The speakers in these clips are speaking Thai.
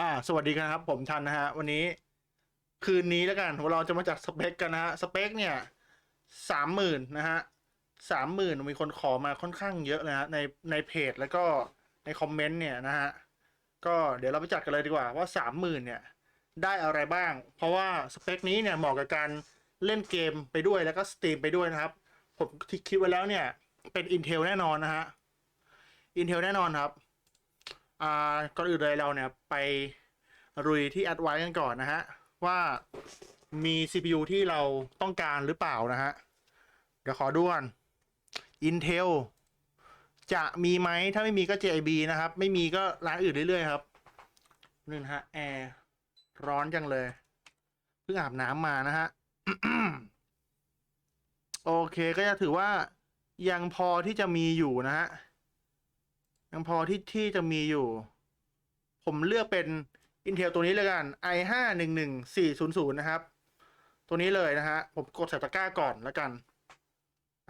อ่า สวัสดีกันครับ ผมทันนะฮะ วันนี้คืนนี้แล้วกันเราจะมาจากสเปคกันนะฮะ สเปคเนี่ยสามหมื่นนะฮะสามหมื่นมีคนขอมาค่อนข้างเยอะนะฮะในในเพจแล้วก็ในคอมเมนต์เนี่ยนะฮะ ก็เดี๋ยวเราไปจัดกันเลยดีกว่าว่าสามหมื่นเนี่ย ได้อะไรบ้าง เพราะว่าสเปคนี้เนี่ยเหมาะกับการเล่นเกมไปด้วยแล้วก็สตรีมไปด้วยนะครับ ผมที่คิดไว้แล้วเนี่ย เป็น Intel แน่นอนนะฮะ Intel แน่นอนครับ อ่าก่อนอื่นเลยเราเนี่ยไปรุยที่ Advanced กันก่อนนะฮะ ว่ามี CPU ที่เราต้องการหรือเปล่านะฮะ เดี๋ยวขอดูก่อน Intel จะมีไหมถ้าไม่มีก็ JIB นะครับ ไม่มีก็ร้านอื่นเรื่อยๆครับนึ่งฮะแอร์ร้อนจังเลยเพิ่งอาบน้ำมานะฮะโอเคก็จะถือว่ายังพอที่จะมีอยู่นะฮะ ยังพอที่ที่จะมีอยู่ ผมเลือกเป็น Intel ตัวนี้เลยกัน i 5 1 1 4 0 0 นะครับ ตัวนี้เลยนะฮะ ผมกดใส่ตะกร้าก่อนแล้วกัน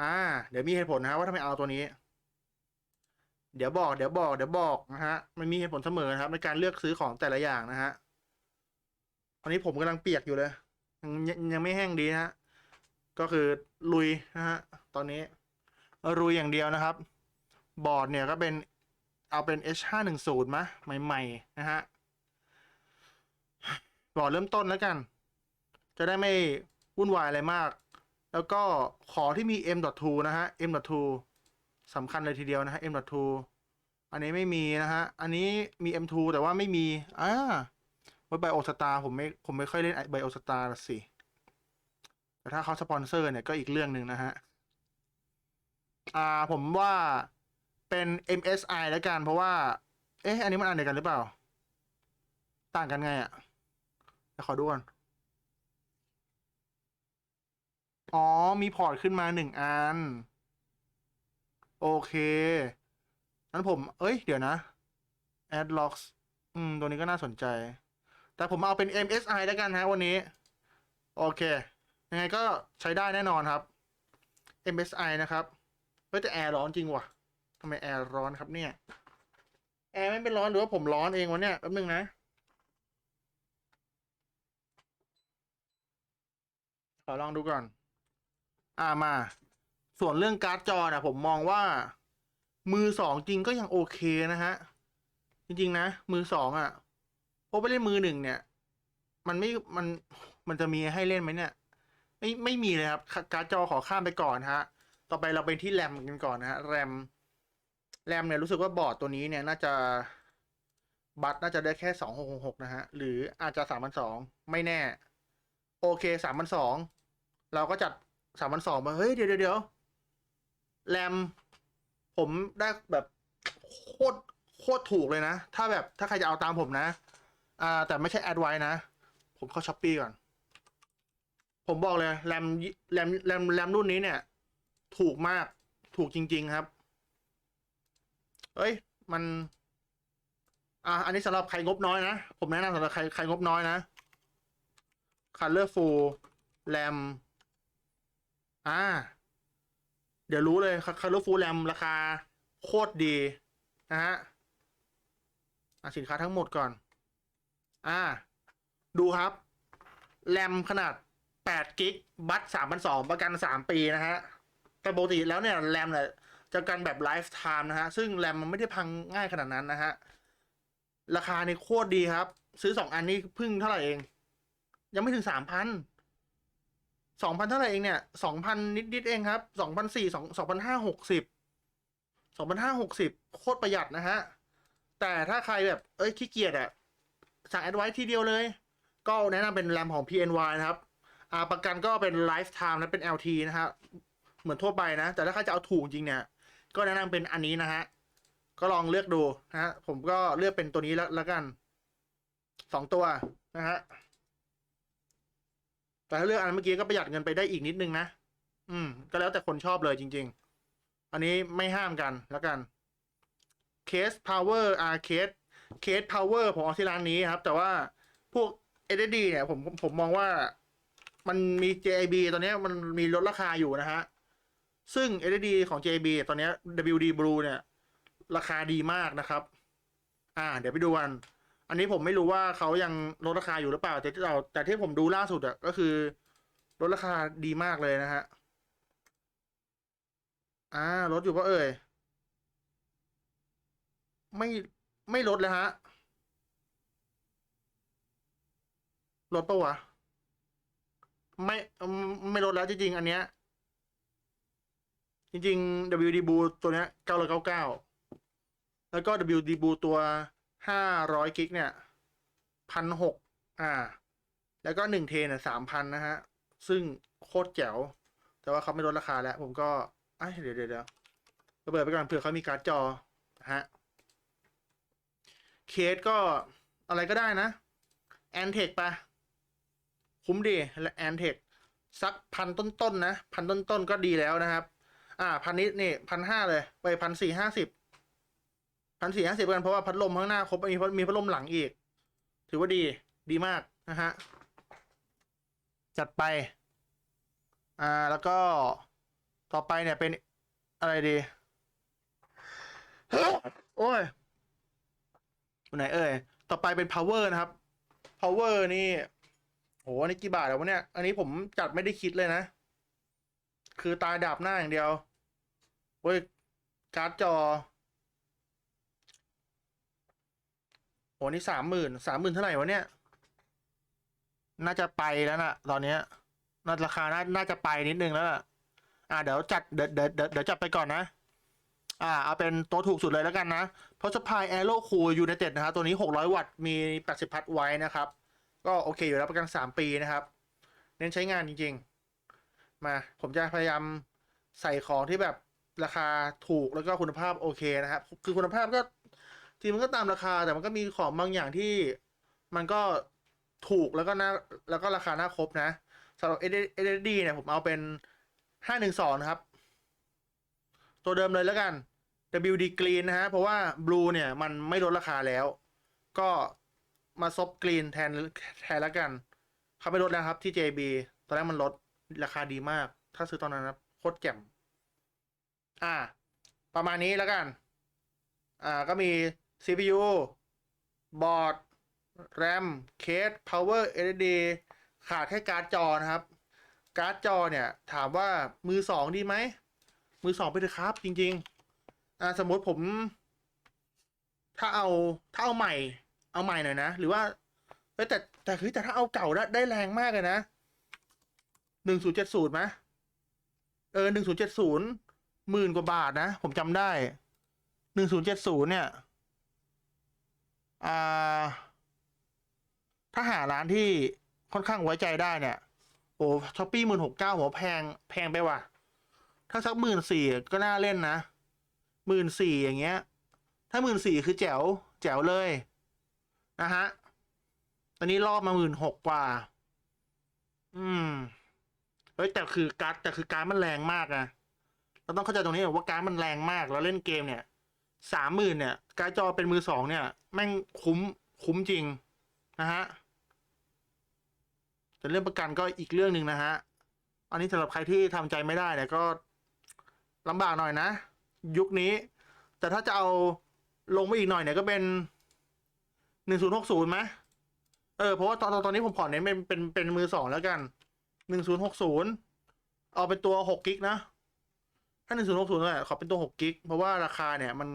อ่า เดี๋ยวมีเหตุผลนะฮะว่าทำไมเอาตัวนี้ เดี๋ยวบอก เดี๋ยวบอก เดี๋ยวบอกนะฮะ มันมีเหตุผลเสมอนะครับ ในการเลือกซื้อของแต่ละอย่างนะฮะตอนนี้ผมกำลังเปียกอยู่เลย ยังยังไม่แห้งดีนะฮะ ก็คือลุยนะฮะ ตอนนี้ ลุยอย่างเดียวนะครับ บอร์ดเนี่ยก็เป็น เอาเป็น H 5 1 0 มะใหม่ ๆ นะฮะบอร์ดเริ่มต้นแล้วกัน จะได้ไม่วุ่นวายอะไรมาก แล้วก็ขอที่มี M.2 นะฮะ M.2 สำคัญเลยทีเดียวนะฮะ M.2 อันนี้ไม่มีนะฮะ อันนี้มี M2 แต่ว่าไม่มีอ่าว่าไบโอสตาผมไม่ผมไม่ค่อยเล่นไบโอสตาร์สิ แต่ถ้าเขาสปอนเซอร์เนี่ยก็อีกเรื่องหนึ่งนะฮะ อ่าผมว่า เป็น MSI แล้วกัน เพราะว่า เอ๊ะ อันนี้มันอันเดียวกันหรือเปล่า ต่างกันไงอะ่ะขอดูก่อน อ๋อ มีพอร์ตขึ้นมาหนึ่งอัน โอเคนั้นผม เอ้ย เดี๋ยวนะ add logs อืม ตัวนี้ก็น่าสนใจ แต่ผมเอาเป็น MSI แล้วกันฮะวันนี้ โอเค ยังไงก็ใช้ได้แน่นอนครับ MSI นะครับ เฮ้ยแต่แอร์ร้อนจริงว่ะำไมแอร์ร้อนครับเนี่ย แอร์ไม่เป็นร้อนหรือว่าผมร้อนเองวะเนี่ยแป๊บนึงนะ ขอลองดูก่อน อ่ามา ส่วนเรื่องการ์ดจอนะผมมองว่า มือสองจริงก็ยังโอเคนะฮะ จริง ๆ นะ มือสองอะพราไปเล่นมือหนึ่งเนี่ย มันไม่มันมันจะมีให้เล่นไหมเนี่ย ไม่ไม่มีเลยครับ การ์ดจอขอข้ามไปก่อนฮะ ต่อไปเราไปที่แรมกันก่อนนะฮะแรม แรมเนี่ยรู้สึกว่าบอร์ดตัวนี้เนี่ยน่าจะบัตน่าจะได้แค่สองหกหกนะฮะ หรืออาจจะสามพันสองไม่แน่ โอเคสามพันสองเราก็จัดสามพันสองมา เฮ้ยเดี๋ยวเดี๋ยวเดี๋ยวแรม ผมได้แบบโคตรโคตรถูกเลยนะ ถ้าแบบถ้าใครจะเอาตามผมนะ อ่า แต่ไม่ใช่แอดไว้นะ ผมเข้าช้อปปี้ก่อน ผมบอกเลยแรมแรมแรมแรมรุ่นนี้เนี่ย ถูกมากถูกจริง ๆ ครับ เอ้ย มัน อะอันนี้สำหรับใครงบน้อยนะ ผมแนะนำสำหรับใครใครงบน้อยนะ Colorful RAM อ่า เดี๋ยวรู้เลย Colorful RAM ราคาโคตรดีนะฮะอะสินค้าทั้งหมดก่อน อ่า ดูครับ แรมขนาด8กิก บัตสามพันสองประกัน 3 ปีนะฮะ แต่ปกติแล้วเนี่ย แรมเนี่ย จะกันแบบไลฟ์ไทม์นะฮะ ซึ่งแรมมันไม่ได้พังง่ายขนาดนั้นนะฮะ ราคาในโคตรดีครับ ซื้อสองอันนี้พึ่งเท่าไหร่เอง ยังไม่ถึงสามพันสองพันเท่าไหร่เองเนี่ยสองพันนิดๆเองครับสองพันสี่สองสองพันห้าหกสิบสองพันห้าหกสิบโคตรประหยัดนะฮะ แต่ถ้าใครแบบเอ้ยขี้เกียจอะสั่งแอดไว้ทีเดียวเลย ก็แนะนำเป็นแรมของ PNY นะครับอ่าประกันก็เป็น Lifetime นะเป็น LT นะฮะเหมือนทั่วไปนะ แต่ถ้าใครจะเอาถูกจริงเนี่ย ก็แนะนำเป็นอันนี้นะฮะ ก็ลองเลือกดูนะฮะ ผมก็เลือกเป็นตัวนี้แล้วแล้วกันสองตัวนะฮะ แต่ถ้าเลือกอันเมื่อกี้ก็ประหยัดเงินไปได้อีกนิดนึงนะ อืม ก็แล้วแต่คนชอบเลยจริง ๆ อันนี้ไม่ห้ามกันแล้วกัน Case Power Arcade Case Power ผมเอาที่ร้านนี้ครับ แต่ว่าพวก SSD เนี่ย ผมผมผมมองว่ามันมี JIB ตอนนี้มันมีลดราคาอยู่นะฮะ ซึ่ง SSD ของ JB ตอนนี้ WD Blue เนี่ย ราคาดีมากนะครับ อ่า เดี๋ยวไปดูกัน อันนี้ผมไม่รู้ว่าเขายังลดราคาอยู่หรือเปล่า แต่ที่เราแต่ที่ผมดูล่าสุดอะก็คือลดราคาดีมากเลยนะฮะ อ่าลดอยู่ปะเอ่ย ไม่ไม่ลดเลยฮะลดปะวะ ไม่ไม่ลดแล้วจริงๆอันเนี้ย จริงๆ WD b o ตัวเนี้ยเก้าร้อยเก้าเก้าแล้วก็ WD b o ตัวห้าร้อยกิกเนี่ยพันหกอ่า แล้วก็หนึ่งเทนี่ยสามพันนะฮะ ซึ่งโคตรแจ๋ว แต่ว่าเขาไม่ลดราคาแล้ว ผมก็อ้ยเดี๋ยวเดี๋ยวเดี๋ยวระเบิดไปก่อนเผื่อเขามีการ์ดจอนะฮะ เคสก็อะไรก็ได้นะแอนเทคปะคุ้มดีและแอนเทคสักพันต้นๆนะพันต้นๆก็ดีแล้วนะครับ อ่าพันนี้นี่พันห้าเลย ไปพันสี่ห้าสิบพันสี่ห้าสิบกันเพราะว่าพัดลมข้างหน้าครบมีพัดมีพัดลมหลังอีก ถือว่าดีดีมากนะฮะ จัดไป อ่าแล้วก็ต่อไปเนี่ยเป็นอะไรดีโอ้ยอยู่ไหนเอ่ย ต่อไปเป็น power นะครับ power นี่โหอันนี้กี่บาทแล้ววะเนี่ย อันนี้ผมจัดไม่ได้คิดเลยนะ คือตายดับหน้าอย่างเดียวเว้ยการ์ดจอโหนี่สามหมื่นสามหมื่นเท่าไหร่วะเนี่ย น่าจะไปแล้วน่ะ ตอนเนี้ยน่าราคาน่าน่าจะไปนิดนึงแล้วล่ะ อ่าเดี๋ยวจัดเดี๋ยวเดี๋ยวเดี๋ยวจัดไปก่อนนะ อ่า เอาเป็นตัวถูกสุดเลยแล้วกันนะเพราะสปายแอโร่คูลยูไนเต็ดนะครับตัวนี้600วัตต์มี80พัทไว้นะครับ ก็โอเคอยู่แล้วประกัน3ปีนะครับ เน้นใช้งานจริง ๆ มา ผมจะพยายามใส่ของที่แบบราคาถูกแล้วก็คุณภาพโอเคนะครับ คือคุณภาพก็ทีมันก็ตามราคาแต่มันก็มีของบางอย่างที่มันก็ถูกแล้วก็น่าแล้วก็ราคาน่าครบนะสำหรับ LED เนี่ยผมเอาเป็น512นะครับ ตัวเดิมเลยแล้วกัน WD Green นะฮะ เพราะว่า Blue เนี่ย มันไม่ลดราคาแล้ว ก็มาซบกรีนแทนแทนแล้วกัน เขาไม่ลดแล้วครับที่ JB ตอนแรกมันลด ราคาดีมาก ถ้าซื้อตอนนั้นนะโคตรแจ่มอ่า ประมาณนี้แล้วกัน อ่า ก็มี CPU บอร์ด RAM เคส Power LED ขาดแค่การ์ดจอนะครับ การ์ดจอเนี่ย ถามว่ามือสองดีไหม มือสองไปเถอะครับ จริง ๆ อ่า สมมติผม ถ้าเอา ถ้าเอาใหม่ เอาใหม่หน่อยนะ หรือว่าแต่แต่คือแต่ถ้าเอาเก่าได้แรงมากเลยนะ หนึ่งศูนย์เจ็ดศูนย์ไหมเออหนึ่งศูนย์เจ็ดศูนย์หมื่นกว่าบาทนะ ผมจำได้หนึ่งศูนย์เจ็ดศูนย์เนี่ยอ่าถ้าหาร้านที่ค่อนข้างไว้ใจได้เนี่ย โอ้ช้อปปี้หมื่นหกเก้าหัวแพงแพงไปว่ะ ถ้าสักหมื่นสี่ก็น่าเล่นนะหมื่นสี่อย่างเงี้ย ถ้าหมื่นสี่คือแจ๋วแจ๋วเลย นะฮะ ตอนนี้รอบมาหมื่นหกกว่า อืม เฮ้ยแต่คือการ์ดแต่คือการ์ดมันแรงมากนะเราต้องเข้าใจตรงนี้ว่าการ์ดมันแรงมากแล้วเล่นเกมเนี่ยสามหมื่นเนี่ย การ์ดจอเป็นมือสองเนี่ย แม่งคุ้มคุ้มจริงนะฮะแต่เรื่องประกันก็อีกเรื่องหนึ่งนะฮะอันนี้สำหรับใครที่ทำใจไม่ได้เนี่ยก็ลำบากหน่อยนะ ยุคนี้ แต่ถ้าจะเอาลงมาอีกหน่อยเนี่ยก็เป็นหนึ่งศูนย์หกศูนย์ไหมเออเพราะว่าตอนตอนนี้ผมขอเน้นเป็นเป็นเป็นมือสองแล้วกัน หนึ่งศูนย์หกศูนย์เอาเป็นตัวหกกิกนะ ถ้าหนึ่งศูนย์หกศูนย์เนี่ยขอเป็นตัวหกกิกเพราะว่าราคาเนี่ยมัน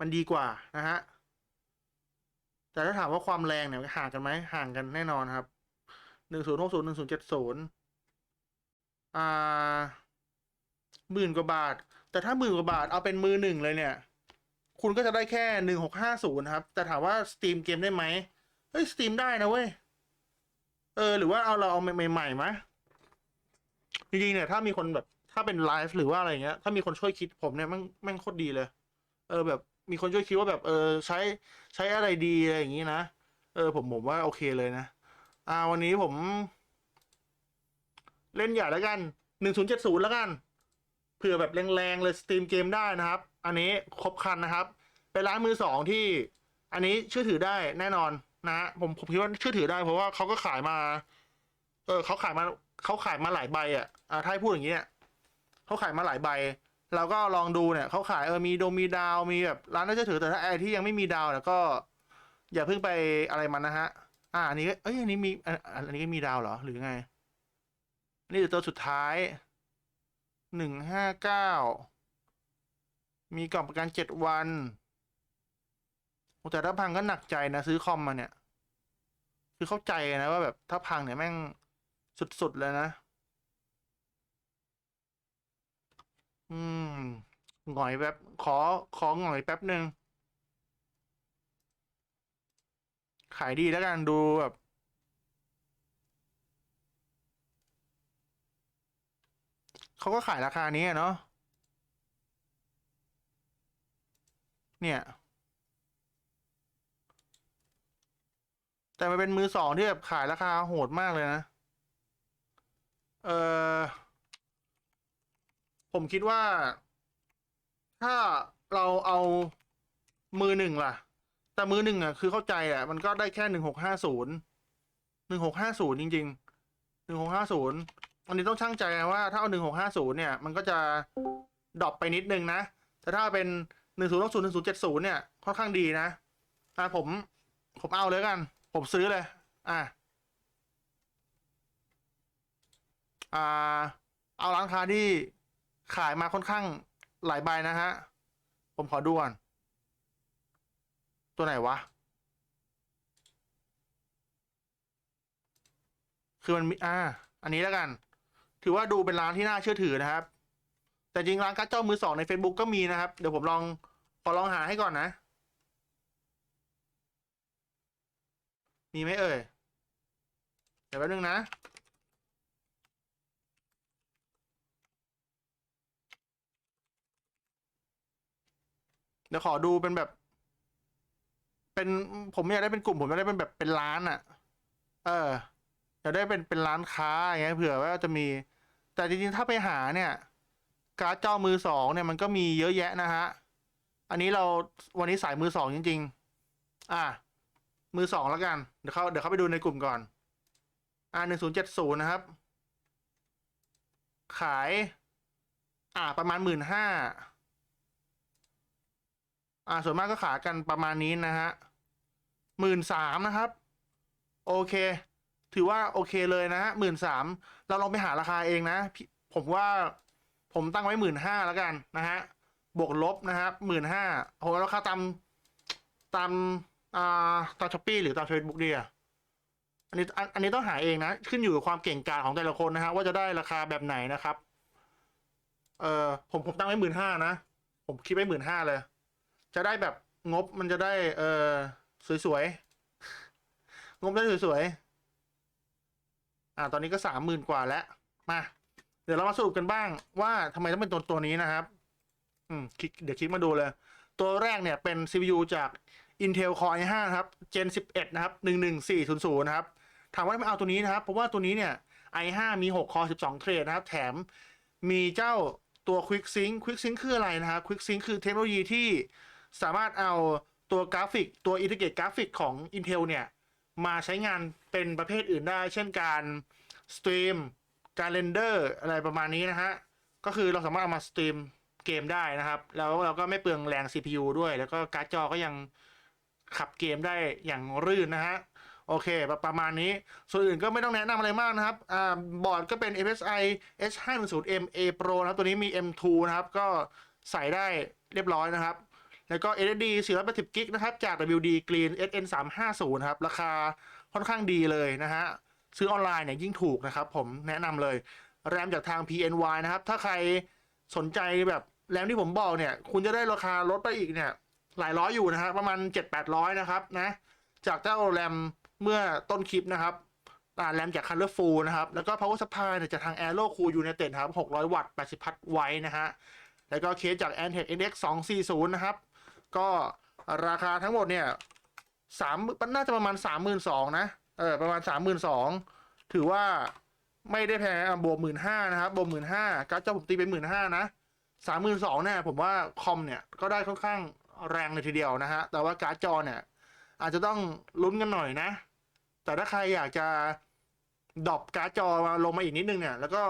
มันดีกว่านะฮะ แต่ถ้าถามว่าความแรงเนี่ยห่างกันไหมห่างกันแน่นอนครับหนึ่งศูนย์หกศูนย์หนึ่งศูนย์เจ็ดศูนย์อ่าหมื่นกว่าบาท แต่ถ้าหมื่นกว่าบาทเอาเป็นมือหนึ่งเลยเนี่ย คุณก็จะได้แค่หนึ่งหกห้าศูนย์ครับ แต่ถามว่าสตรีมเกมได้ไหมเฮ้ยสตรีมได้นะเว้ย เออ หรือว่าเอาเราเอาใหม่ๆไหมจริงๆเนี่ย ถ้ามีคนแบบ ถ้าเป็นไลฟ์หรือว่าอะไรเงี้ย ถ้ามีคนช่วยคิดผมเนี่ยแม่งแม่งโคตรดีเลย เออ แบบมีคนช่วยคิดว่าแบบ เออ ใช้ใช้อะไรดีอะไรอย่างงี้นะเออ ผมผมว่าโอเคเลยนะอ่า วันนี้ผม เล่นใหญ่แล้วกันหนึ่งศูนย์เจ็ดศูนย์แล้วกันเผื่อแบบแรงๆเลยสตรีมเกมได้นะครับ อันนี้ครบครันนะครับ เป็นร้านมือสองที่ อันนี้เชื่อถือได้แน่นอน นะฮะผมผมคิดว่าเชื่อถือได้เพราะว่าเขาก็ขายมา เออเขาขายมาเขาขายมาหลายใบอะอ่าถ้าพูดอย่างเนี่ยเขาขายมาหลายใบเราก็ลองดูเนี่ยเขาขายเออมีโดมีดาวมีแบบร้านน่าเชื่อถือแต่ถ้าไอที่ยังไม่มีดาวเนี่ยก็ อย่าเพิ่งไปอะไรมันนะฮะ อ่าอันนี้เอ้ยอันนี้มีอันอันนี้ก็มีดาวเหรอหรือไงนนี้คือตัวสุดท้ายหนึ่งห้าเก้ามีกล่องประกันเจ็ดวันโอ้ แต่ถ้าพังก็หนักใจนะซื้อคอมมาเนี่ย คือเข้าใจนะว่าแบบถ้าพังเนี่ยแม่งสุดๆเลยนะ อืมหงอยแป๊บขอขอหงอยแป๊บหนึ่งขายดีแล้วกันดูแบบเขาก็ขายราคานี้เนาะเนี่ย แต่มันเป็นมือสองที่แบบขายราคาโหดมากเลยนะ เออผมคิดว่า ถ้าเราเอามือหนึ่งล่ะ แต่มือหนึ่งอะ คือเข้าใจอะ มันก็ได้แค่หนึ่งหกห้าศูนย์หนึ่งหกห้าศูนย์จริงๆหนึ่งหกห้าศูนย์อันนี้ต้องช่างใจว่า ถ้าเอาหนึ่งหกห้าศูนย์เนี่ย มันก็จะดรอปไปนิดนึงนะ แต่ถ้าเป็นหนึ่งศูนย์ศูนย์หนึ่งศูนย์เจ็ดศูนย์เนี่ย ค่อนข้างดีนะอะผม ผมเอาเลยกัน ผมซื้อเลย อะอ่า เอาร้านค้าที่ขายมาค่อนข้างหลายใบนะฮะ ผมขอดูก่อนตัวไหนวะ คือมันมี อ่า อันนี้แล้วกัน ถือว่าดูเป็นร้านที่น่าเชื่อถือนะครับ แต่จริงร้านการ์ดเจ้ามือสองใน Facebook ก็มีนะครับ เดี๋ยวผมลองขอลองหาให้ก่อนนะ มีไหมเอ่ย เดี๋ยวแป๊บนึงนะ เดี๋ยวขอดูเป็นแบบ เป็นผมอยากได้เป็นกลุ่ม ผมอยากได้เป็นแบบเป็นร้านอะ่ะ เอออยากได้เป็นเป็นร้านค้าอย่างเงี้ยเผื่อว่าจะมี แต่จริงๆถ้าไปหาเนี่ย การ์ดจอมือสองเนี่ยมันก็มีเยอะแยะนะฮะ อันนี้เราวันนี้สายมือสองจริง ๆ อะ มือสองแล้วกัน เดี๋ยวเขาเดี๋ยวเขาไปดูในกลุ่มก่อน อ่าหนึ่งศูนย์เจ็ดศูนย์นะครับ ขาย อ่า ประมาณหมื่นห้าอ่า ส่วนมากก็ขายกันประมาณนี้นะฮะหมื่นสามนะครับ โอเค ถือว่าโอเคเลยนะฮะหมื่นสามเราลองไปหาราคาเองนะ ผมว่าผมตั้งไว้หมื่นห้าแล้วกันนะฮะ บวกลบนะครับหมื่นห้าโหราคาตามตาม อ่าตามช้อปปี้หรือตามเฟซบุ๊กดีอะอันนี้อันนี้ต้องหาเองนะ ขึ้นอยู่กับความเก่งกาจของแต่ละคนนะฮะว่าจะได้ราคาแบบไหนนะครับ เออผมผมตั้งไว้หมื่นห้านะ ผมคิดไว้หมื่นห้าเลย จะได้แบบงบมันจะได้ เออสวยๆ งบได้สวยๆ อ่า ตอนนี้ก็สามหมื่นกว่าแล้ว มา เดี๋ยวเรามาสรุปกันบ้าง ว่าทำไมต้องเป็นตัวตัวนี้นะครับ อืมเดี๋ยวคลิกมาดูเลย ตัวแรกเนี่ยเป็น CPU จาก Intel Core i5 นะครับ Gen 11 นะครับ 11400 นะครับ ถามว่าทำไมเอาตัวนี้นะครับ เพราะว่าตัวนี้เนี่ย i5 มี 6 Core 12 เทรดนะครับ แถมมีเจ้าตัว Quick Sync Quick Sync คืออะไรนะครับ Quick Sync คือเทคโนโลยีที่สามารถเอาตัวกราฟิก ตัว Integrate กราฟิกของ Intel เนี่ย มาใช้งานเป็นประเภทอื่นได้ เช่นการสตรีมการเรนเดอร์อะไรประมาณนี้นะฮะ ก็คือเราสามารถเอามาสตรีมเกมได้นะครับ แล้วเราก็ไม่เปลืองแรง CPU ด้วย แล้วก็การ์ดจอก็ยัง ขับเกมได้อย่างรื่นนะฮะโอเค ประมาณนี้ ส่วนอื่นก็ไม่ต้องแนะนำอะไรมากนะครับอ่าบอร์ดก็เป็น MSI H510M A Pro นะครับ ตัวนี้มี M2 นะครับ ก็ใส่ได้เรียบร้อยนะครับ แล้วก็ SSD 480 g b นะครับ จาก WD Green SN350 นะครับ ราคาค่อนข้างดีเลยนะฮะ ซื้อออนไลน์เนี่ยยิ่งถูกนะครับ ผมแนะนำเลย แรมจากทาง PNY นะครับ ถ้าใครสนใจแบบแรมที่ผมบอกเนี่ย คุณจะได้ราคาลดไปอีกเนี่ย หลายร้อยอยู่นะฮะประมาณ 7-800 นะครับนะ จากเจ้าแรมเมื่อต้นคลิปนะครับอ่าแรมจาก Colorful นะครับ แล้วก็ Power Supply เนี่ยจากทาง Aero Cool United ครับ 600 วัตต์ 80 พัทไว้นะฮะ แล้วก็เคสจาก Antec NX 240 นะครับ ก็ราคาทั้งหมดเนี่ยสามน่าจะประมาณ 32,000นะ เออ ประมาณ 32,000 ถือว่าไม่ได้แพงบวกหมื่นห้านะครับบวกหมื่นห้าการ์ดจอผมตีเป็นหมื่นห้านะสามหมื่นสองเนี่ยผมว่าคอมเนี่ยก็ได้ค่อนข้าง แรงเลยทีเดียวนะฮะ แต่ว่าการ์ดจอเนี่ยอาจจะต้องลุ้นกันหน่อยนะ แต่ถ้าใครอยากจะดรอปการ์ดจอมาลงมาอีกนิดนึงเนี่ย แล้วก็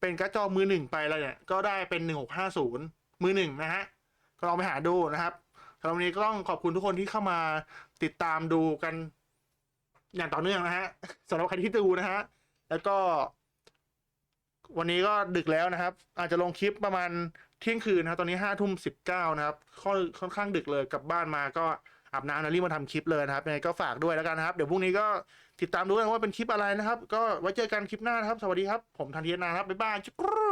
เป็นการ์ดจอมือหนึ่งไปแล้วเนี่ย ก็ได้เป็นหนึ่งหกห้าศูนย์มือหนึ่งนะฮะ ก็ลองไปหาดูนะครับสำหรับวันนี้ก็ต้องขอบคุณทุกคนที่เข้ามาติดตามดูกันอย่างต่อเนื่องนะฮะสำหรับใครที่ดูนะฮะ แล้วก็ วันนี้ก็ดึกแล้วนะครับ อาจจะลงคลิปประมาณ เที่ยงคืนนะครับตอนนี้ห้าทุ่มสิบเก้านะครับค่อนค่อนข้างดึกเลยกลับบ้านมาก็อาบน้ำนะรีบมาทำคลิปเลยนะครับยังไงก็ฝากด้วยแล้วกันนะครับ เดี๋ยวพรุ่งนี้ก็ติดตามดูกันว่าเป็นคลิปอะไรนะครับ ก็ไว้เจอกันคลิปหน้านะครับ สวัสดีครับ ผมธันทีนาครับบ๊ายบายจุ๊กรู